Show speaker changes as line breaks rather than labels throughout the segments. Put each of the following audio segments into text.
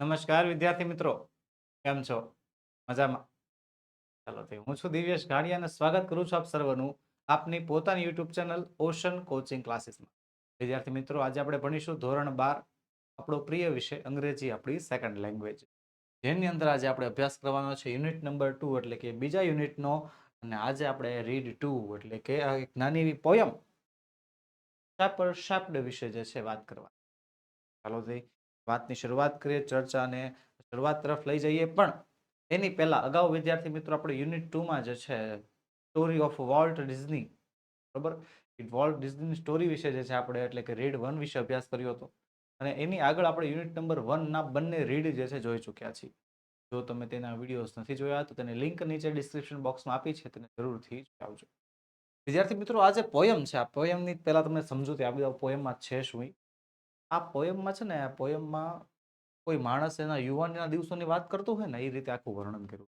નમસ્કાર વિદ્યાર્થી મિત્રો, કેમ છો? મજામાં? ચાલો તે હું છું દિવ્યેશ ઘાડિયા અને સ્વાગત કરું છું આપ સર્વનું આપની પોતાની યુટ્યુબ ચેનલ ઓશન કોચિંગ ક્લાસીસમાં. વિદ્યાર્થી મિત્રો, આજે આપણે ભણીશું ધોરણ બાર, આપણો પ્રિય વિષય અંગ્રેજી, આપણી સેકન્ડ લેંગ્વેજ જેની અંદર આજે આપણે અભ્યાસ કરવાનો છે યુનિટ નંબર ટુ એટલે કે બીજા યુનિટનો અને આજે આપણે રીડ ટુ એટલે કે એક નાની એવી પોયમ શાપર શાપ્ડ વિશે જે છે વાત કરવા ચાલો તે વાતની શરૂઆત કરીએ, ચર્ચાને શરૂઆત તરફ લઈ જઈએ. પણ એની પહેલા અગાઉ વિદ્યાર્થી મિત્રો આપણે યુનિટ ટુમાં જે છે સ્ટોરી ઓફ વોલ્ટ ડિઝની બરાબર? વોલ્ટ ડિઝની સ્ટોરી વિશે જે છે આપણે એટલે કે રીડ વન વિશે અભ્યાસ કર્યો હતો. અને એની આગળ આપણે યુનિટ નંબર વનના બંને રીડ જે છે જોઈ ચૂક્યા છીએ. જો તમે તેના વિડીયોઝ નથી જોયા, તો તેને લિંક નીચે ડિસ્ક્રિપ્શન બોક્સમાં આપી છે, તેને જરૂરથી આવજો વિદ્યાર્થી મિત્રો, આ જે પોયમ છે, આ પોયમની પહેલાં તમને સમજૂતી આપી દઉં પોયમમાં છે શું? આ પોયમમાં છે ને, આ પોયમમાં કોઈ માણસ એના યુવાનના દિવસોની વાત કરતો હોય ને, એ રીતે આખું વર્ણન કર્યું.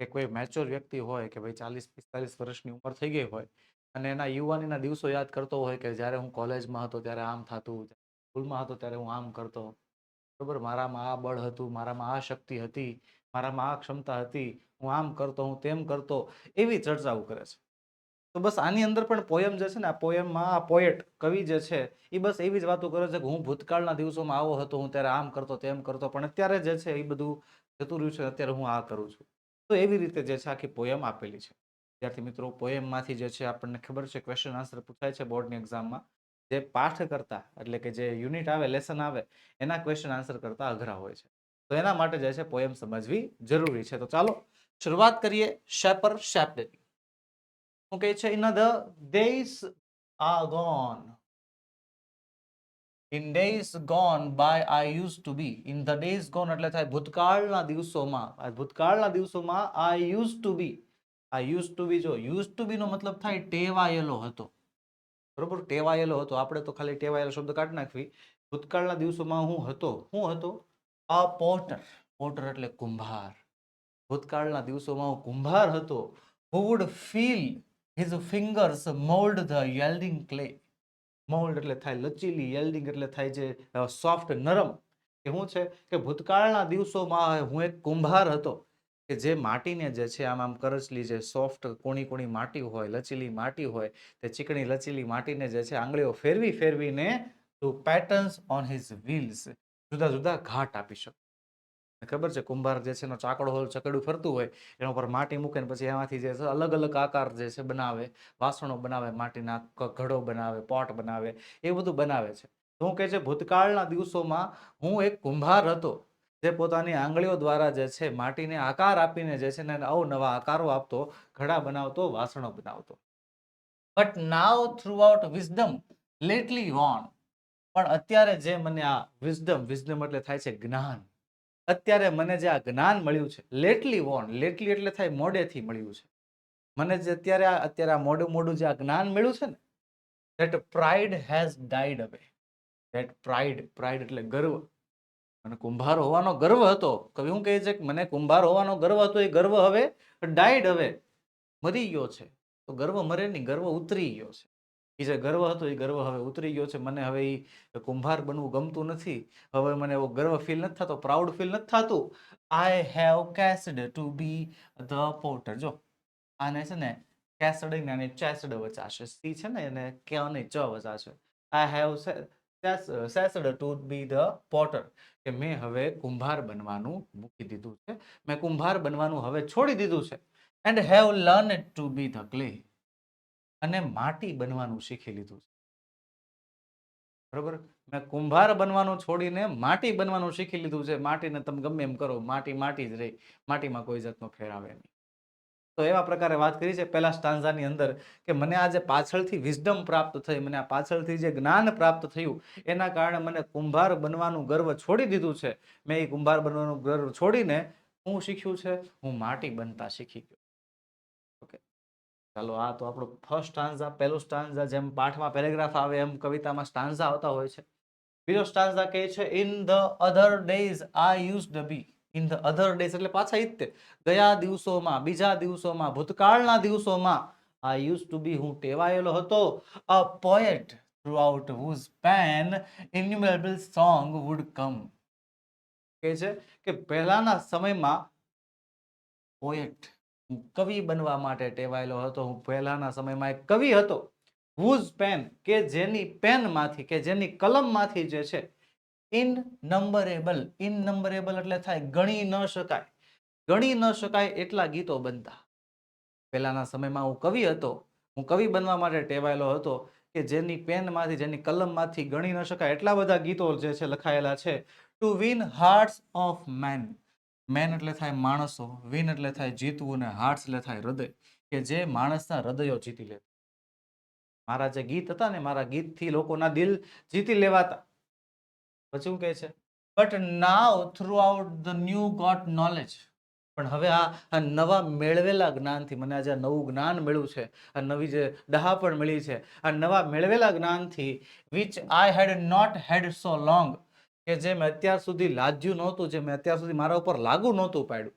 કે કોઈ મેચ્યોર વ્યક્તિ હોય કે ભાઈ ચાલીસ, પિસ્તાલીસ વર્ષની ઉંમર થઈ ગઈ હોય અને એના યુવાનીના દિવસો યાદ કરતો હોય કે જ્યારે હું કોલેજમાં હતો ત્યારે આમ થતું સ્કૂલમાં હતો ત્યારે હું આમ કરતો. બરોબર? મારામાં આ બળ હતું, મારામાં આ શક્તિ હતી, મારામાં આ ક્ષમતા હતી, હું આમ કરતો, હું તેમ કરતો, એવી ચર્ચાઓ કરે છે. તો બસ આની અંદર પણ પોયમ જે છે ને, આ પોયમમાં આ પોએટ કવિ જે છે એ બસ એવી જ વાતો કરે છે કે હું ભૂતકાળના દિવસોમાં આવો હતો, હું ત્યારે આમ કરતો, તેમ કરતો, પણ અત્યારે જે છે એ બધું જતું રહ્યું છે અત્યારે હું આ કરું છું. તો એવી રીતે જે છે આખી પોયમ આપેલી છે. વિદ્યાર્થી મિત્રો, પોયમમાંથી જે છે આપણને ખબર છે ક્વેશ્ચન આન્સર પૂછાય છે બોર્ડની એક્ઝામમાં જે પાઠ કરતા, એટલે કે જે યુનિટ આવે લેસન આવે, એના ક્વેશ્ચન આન્સર કરતા અઘરા હોય છે. તો એના માટે જે છે પોયમ સમજવી જરૂરી છે. તો ચાલો, શરૂઆત કરીએ, શેપર શેપડેની છે in the days are gone. In days gone by I used to be in the days gone એટલે થાય ભૂતકાળના દિવસોમાં. ભૂતકાળના દિવસોમાં I used to be I used to be જો યુઝ ટુ બી નો મતલબ થાય ટેવાયેલો હતો. બરોબર? ટેવાયેલો હતો. આપણે તો ખાલી ટેવાયેલો શબ્દ કાઢી નાખવી. ભૂતકાળના દિવસોમાં હું હતો. હું હતો? અ પોટર. પોટર એટલે કુંભાર. ભૂતકાળના દિવસોમાં હું કુંભાર હતો. Who would feel his fingers mould the yielding clay mould એટલે થાય લચીલી યલ્ડિંગ એટલે થાય જે સોફ્ટ નરમ. કે શું છે કે ભૂતકાળના દિવસોમાં હું એક કુંભાર હતો કે જે માટીને જે છે આમ આમ કરચલી જે સોફ્ટ કોણી કોણી માટી હોય, લચીલી માટી હોય, તે ચીકણી લચીલી માટીને જે છે આંગળીઓ ફેરવી ફેરવીને to patterns on his wheels જુદા જુદા ઘાટ આપી શકો ખબર છે, કુંભાર જે છે એનો ચાકડો હોલ ચકડું ફરતું હોય, એના ઉપર માટી મૂકે ને પછી એમાંથી જે છે અલગ અલગ આકાર જે છે બનાવે, વાસણો બનાવે, માટીના ઘડો બનાવે, પોટ બનાવે, એ બધું બનાવે છે. તો હું કહે છે, ભૂતકાળના દિવસોમાં હું એક કુંભાર હતો, જે પોતાની આંગળીઓ દ્વારા જે છે માટીને આકાર આપીને જે છે ને અવનવા આકારો આપતો, ઘડા બનાવતો, વાસણો બનાવતો. But now throughout wisdom lately won પણ અત્યારે જે મને આ વિઝડમ વિઝડમ એટલે થાય છે જ્ઞાન. અત્યારે મને જે આ જ્ઞાન મળ્યું છે લેટલી વોન લેટલી એટલે થાય મોડેથી મળ્યું છે. મને જે અત્યારે આ અત્યારે આ મોડું મોડું જે આ જ્ઞાન મળ્યું છે ને that pride has died away that pride pride એટલે ગર્વ. મને કુંભાર હોવાનો ગર્વ હતો. કવિ હું કહે છે કે મને કુંભાર હોવાનો ગર્વ હતો, એ ગર્વ હવે ડાઈડ હવે મરી ગયો છે. તો ગર્વ મરે નહીં, ગર્વ ઉતરી ગયો છે. એ જે ગર્વ હતો, એ ગર્વ હવે ઉતરી ગયો છે. મને હવે એ કુંભાર બનવું ગમતું નથી. હવે મને એવો ગર્વ ફીલ નથી થતો પ્રાઉડ ફીલ નથી થતું. I have ceased to be the potter જો, આને છે ને કેસડ અને ચેસડ વચાશે. સી છે ને એને કે અને ચ વચાશે I have ceased to be the potter કે મેં હવે કુંભાર બનવાનું મૂકી દીધું છે. મેં કુંભાર બનવાનું હવે છોડી દીધું છે. And have learn to be the clay અને માટી બનવાનું શીખી લીધું છે. બરોબર? મેં કુંભાર બનવાનું છોડીને માટી બનવાનું શીખી લીધું છે. માટીને તમે ગમે એમ કરો, માટી માટી જ રહી. માટીમાં કોઈ જાતનો ફેર આવે નહીં. તો એવા પ્રકારે વાત કરી છે પહેલા સ્ટાન્ઝાની અંદર કે મને આજે પાછળથી વિઝડમ પ્રાપ્ત થઈ, મને આ પાછળથી જે જ્ઞાન પ્રાપ્ત થયું, એના કારણે મને કુંભાર બનવાનું ગર્વ છોડી દીધું છે. મેં એ કુંભાર બનવાનું ગર્વ છોડીને હું શીખ્યું છે, હું માટી બનતા શીખી ગયો. ચાલો, આ તો આપણો ફર્સ્ટ સ્ટાન્ઝા પહેલો સ્ટાન્ઝા જેમ પાઠમાં પેરેગ્રાફ આવે એમ કવિતામાં સ્ટાન્ઝા આવતા હોય છે. બીજો સ્ટાન્ઝા કહે છે in the other days I used the be in the other days એટલે પાછા ઈ ગયા દિવસોમાં, બીજા દિવસોમાં, ભૂતકાળના દિવસોમાં આ યુઝ ટુ બી હું ટેવાયેલો હતો. A poet throughout whose pen innumerable song would come કહે છે કે પહેલાના સમયમાં પોએટ હું કવિ બનવા માટે ટેવાયેલો હતો. હું પહેલાના સમયમાં એક કવિ હતો હુઝ પેન કે જેની પેનમાંથી કે જેની કલમમાંથી જે છે ઇન નંબરેબલ ઇન નંબરેબલ એટલે થાય, ગણી ન શકાય. ગણી ન શકાય એટલા ગીતો બનતા. પહેલાના સમયમાં હું કવિ હતો, હું કવિ બનવા માટે ટેવાયેલો હતો કે જેની પેનમાંથી જેની કલમમાંથી ગણી ન શકાય એટલા બધા ગીતો જે છે લખાયેલા છે to win hearts of men men એટલે થાય માણસો, વિન એટલે થાય જીતવું ને હાર્ટ્સ એટલે થાય હૃદય, કે જે માણસના હૃદયો જીતી લે. મારા જે ગીત હતા ને, મારા ગીતથી લોકોના દિલ જીતી લેવાતા. પછી શું કહે છે? But now throughout the new got knowledge પણ હવે આ આ નવા મેળવેલા જ્ઞાનથી મને આજે નવું જ્ઞાન મળ્યું છે, આ નવી જે ડહાપણ મળી છે, આ નવા મેળવેલા જ્ઞાનથી which I had not had so long કે જે મેં અત્યાર સુધી લાજ્યું નહોતું, જે મેં અત્યાર સુધી મારા ઉપર લાગુ નહોતું પાડ્યું.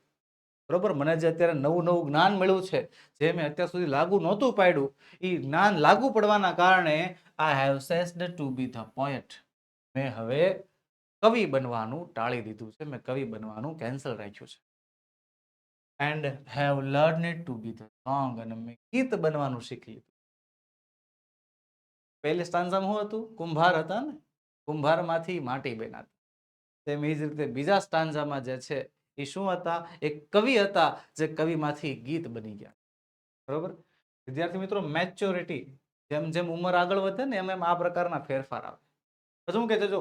બરોબર? મને જે અત્યારે નવું નવું જ્ઞાન મળ્યું છે, જે મેં અત્યાર સુધી લાગુ નહોતું પાડ્યું એ જ્ઞાન લાગુ પડવાના કારણે I have ceased to be the poet મેં હવે કવિ બનવાનું ટાળી દીધું છે. મેં કવિ બનવાનું કેન્સલ રાખ્યું છે. And have learn it to be the song અને મેં ગીત બનવાનું શીખી લીધું. પહેલી સ્ટાન્ઝામાં શું હતું? કુંભાર હતા ને? કુંભારમાંથી માટી બનાતા તેમ એ જ રીતે બીજા સ્ટાન્ઝામાં જે છે, એ શું હતા? એક કવિ હતા, જે કવિમાંથી ગીત બની ગયા. બરોબર? વિદ્યાર્થી મિત્રો મેચ્યોરિટી જેમ જેમ ઉંમર આગળ વધે ને, એમ એમ આ પ્રકારના ફેરફાર આવે. પછી શું કહે છે જો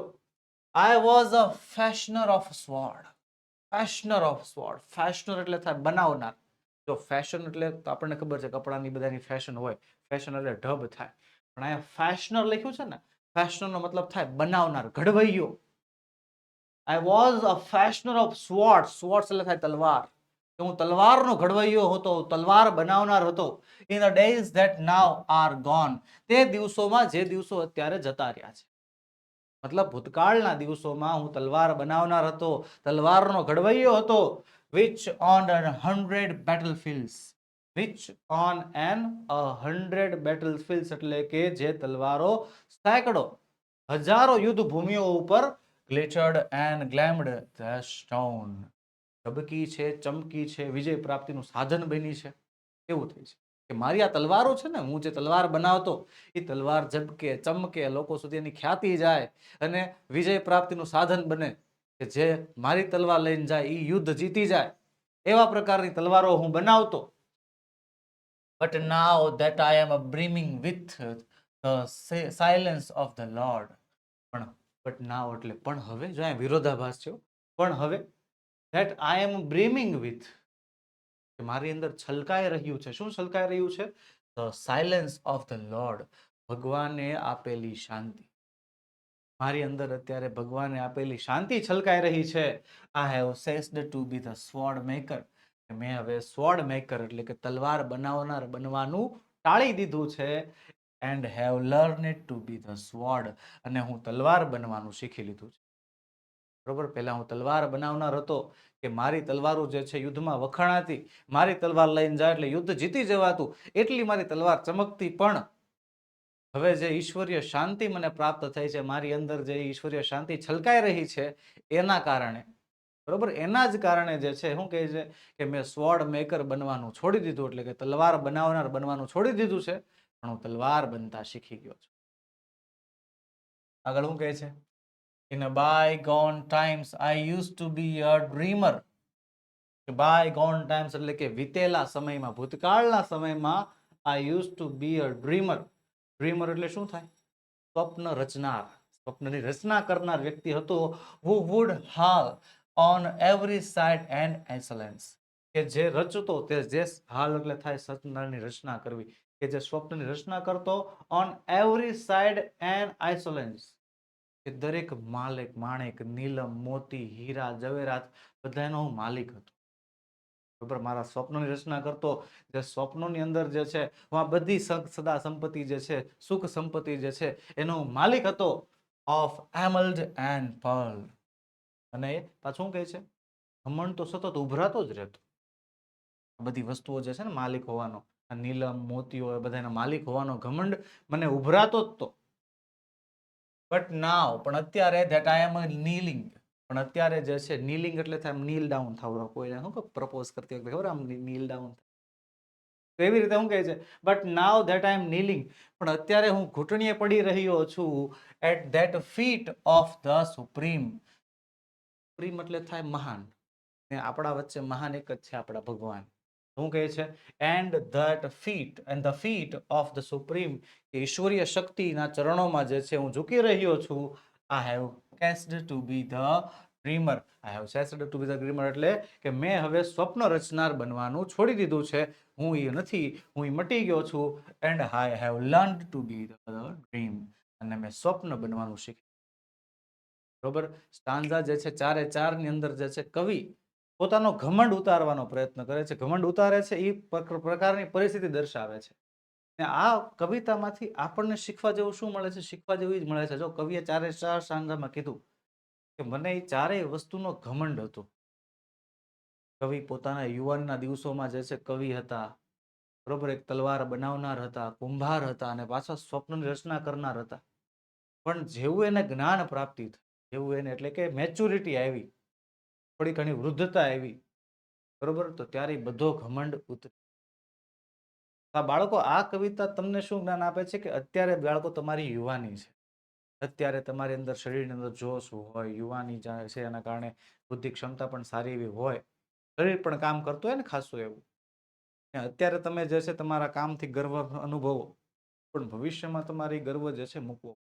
I was a fashioner of sword fashioner of sword fashioner એટલે થાય બનાવનાર. જો ફેશન એટલે તો આપણને ખબર છે, કપડાની બધાની ફેશન હોય. ફેશન એટલે ઢબ થાય. પણ અહીંયા ફેશનર લખ્યું છે ને ફેશનરનો મતલબ થાય બનાવનાર, ઘડવૈયો. I was a fashioner of sword sword એટલે થાય તલવાર. કે હું તલવારનો ઘડવૈયો હતો, તલવાર બનાવનાર હતો. In the days that now are gone તે દિવસોમાં જે દિવસો અત્યારે જતા રહ્યા છે. મતલબ ભૂતકાળના દિવસોમાં હું તલવાર બનાવનાર હતો, તલવારનો ઘડવૈયો હતો which on hundred battle fields which on an a hundred battle fields એટલે કે જે તલવારો, સેંકડો, હજારો યુદ્ધ ભૂમિઓ ઉપર glittered and gleamed the stone ધબકી છે, ચમકી છે, વિજય પ્રાપ્તિનું સાધન બની છે. એવું થઈ છે. કે મારી આ તલવારો છે ને, હું જે તલવાર બનાવતો, એ તલવાર ઝબકે, ચમકે, લોકો સુધી એની ખ્યાતિ જાય અને વિજય પ્રાપ્તિનું સાધન બને. કે જે મારી તલવાર લઈને જાય એ યુદ્ધ જીતી જાય. એવા પ્રકારની તલવારો હું બનાવતો but now that I am brimming with the silence of the Lord પણ બટ નાવ એટલે, પણ હવે, જો અહીંયા વિરોધાભાસ છે પણ હવે that I am brimming with મારી અંદર છલકાઈ રહ્યું છે. શું છલકાઈ રહ્યું છે? The silence of the Lord ભગવાને આપેલી શાંતિ. મારી અંદર અત્યારે ભગવાને આપેલી શાંતિ છલકાઈ રહી છે. I have ceased to be the sword maker મેં હવે સ્વોર્ડ મેકર એટલે કે તલવાર બનાવનાર બનવાનું ટાળી દીધું છે and have learn it to be the sword અને હું તલવાર બનવાનું શીખી લીધું છે. બરોબર? પહેલાં હું તલવાર બનાવનાર હતો કે મારી તલવારો જે છે યુદ્ધમાં વખાણાતી મારી તલવાર લઈને જાય એટલે યુદ્ધ જીતી જવાતું, એટલી મારી તલવાર ચમકતી પણ હવે જે ઈશ્વરીય શાંતિ મને પ્રાપ્ત થઈ છે, મારી અંદર જે ઈશ્વરીય શાંતિ છલકાઈ રહી છે, એના કારણે બરોબર? એના જ કારણે જે છે, શું કહે છે કે મેં સ્વોર્ડ મેકર બનવાનું છોડી દીધું, એટલે કે તલવાર બનાવનાર બનવાનું છોડી દીધું છે, પણ હું તલવાર બનતા શીખી ગયો છું. આગળ શું કહે છે? In a bygone times I used to be a dreamer bygone times એટલે કે વીતેલા સમયમાં, ભૂતકાળના સમયમાં I used to be a dreamer dreamer એટલે શું થાય? સ્વપ્ન રચનાર. સ્વપ્નની રચના કરનાર વ્યક્તિ હતો who would have on every side and excellence કે જે રચતો તે જે હાલ એટલે થાય સત્યનારાયણની રચના કરવી. કે જે સ્વપ્નની રચના કરતો on every side and insolence કે દરેક માલિક, માણેક, નીલમ, મોતી, હીરા જવેરાત બધાનો હું માલિક હતો. બરાબર મારા સ્વપ્નોની રચના કરતો, જે સ્વપ્નોની અંદર જે છે, હું આ બધી સદા સંપત્તિ જે છે, સુખ સંપત્તિ જે છે, એનો માલિક હતો. ઓફ એમલ્ડ એન્ડ પર્લ અને પાછું કહે છે? હમણ તો સતત ઉભરાતો જ રહેતો. બધી વસ્તુઓ જે છે ને માલિક હોવાનો, આ નીલમ, મોતીઓ, એ બધાના માલિક હોવાનો ઘમંડ મને ઉભરાતો જ તો. બટ નાવ પણ અત્યારે ધેટ આઈ એમ નીલિંગ પણ અત્યારે જે છે નીલિંગ એટલે થાય નીલ ડાઉન થવું, કોઈને શું પ્રપોઝ કરતી વખતે ખબર આમ નીલ ડાઉન તો એવી રીતે હું કહે છે? બટ નાવ ધેટ આઈ એમ નીલિંગ પણ અત્યારે હું ઘૂંટણીએ પડી રહ્યો છું at that feet of the supreme supreme એટલે થાય મહાન. ને આપણા વચ્ચે મહાન એક જ છે આપણા ભગવાન. શું કહે છે? And that feet and the feet of the supreme ઈશ્વરીય શક્તિના ચરણોમાં જે છે, હું ઝૂકી રહ્યો છું. I have ceased to be the dreamer I have ceased to be the dreamer એટલે કે મેં હવે સ્વપ્ન રચનાર બનવાનું છોડી દીધું છે. હું એ નથી, હું એ મટી ગયો છું. And I have learn to be the dream અને મેં સ્વપ્ન બનવાનું શીખ્યું બરોબર? સ્ટાન્ઝા જે છે ચારે ચારની અંદર જે છે કવિ પોતાનો ઘમંડ ઉતારવાનો પ્રયત્ન કરે છે. ઘમંડ ઉતારે છે એ પ્રક- પ્રકારની પરિસ્થિતિ દર્શાવે છે. ને આ કવિતામાંથી આપણને શીખવા જેવું શું મળે છે? શીખવા જેવું જ મળે છે. જો કવિએ ચારે ચાર સ્ટાન્ઝામાં કીધું કે મને એ ચારેય વસ્તુનો ઘમંડ હતો. કવિ પોતાના યુવાનના દિવસોમાં જે છે કવિ હતા, બરોબર? એક તલવાર બનાવનાર હતા, કુંભાર હતા અને પાછા સ્વપ્નની રચના કરનાર હતા. પણ જેવું એને જ્ઞાન પ્રાપ્તિ થઈ જેવું એને એટલે કે મેચ્યુરિટી આવી. થોડી ઘણી વૃદ્ધતા આવી. બરોબર? તો ત્યારે બધો ઘમંડ ઉતરી. બાળકો આ કવિતા તમને શું જ્ઞાન આપે છે કે અત્યારે બાળકો તમારી યુવાની છે? અત્યારે તમારી અંદર શરીરની અંદર જોશ હોય, યુવાની છે, એના કારણે બુદ્ધિ ક્ષમતા પણ સારી એવી હોય. શરીર પણ કામ કરતું હોય ને ખાસું એવું. અત્યારે તમે જે છે તમારા કામથી ગર્વ અનુભવો. પણ ભવિષ્યમાં તમારી ગર્વ જે છે મૂકવો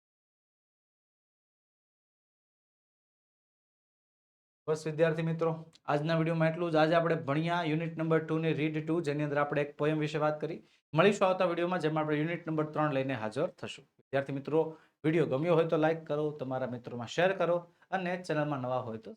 બસ વિદ્યાર્થી મિત્રો, આજના વિડીયોમાં એટલું જ. આજે આપણે ભણ્યા યુનિટ નંબર ટુની રીડ ટુ જેની અંદર આપણે એક પોયમ વિશે વાત કરી. મળીશું આવતા વિડીયોમાં, જેમાં આપણે યુનિટ નંબર ત્રણ લઈને હાજર થશું. વિદ્યાર્થી મિત્રો, વીડિયો ગમ્યો હોય તો લાઇક કરો, તમારા મિત્રોમાં શેર કરો અને ચેનલમાં નવા હોય તો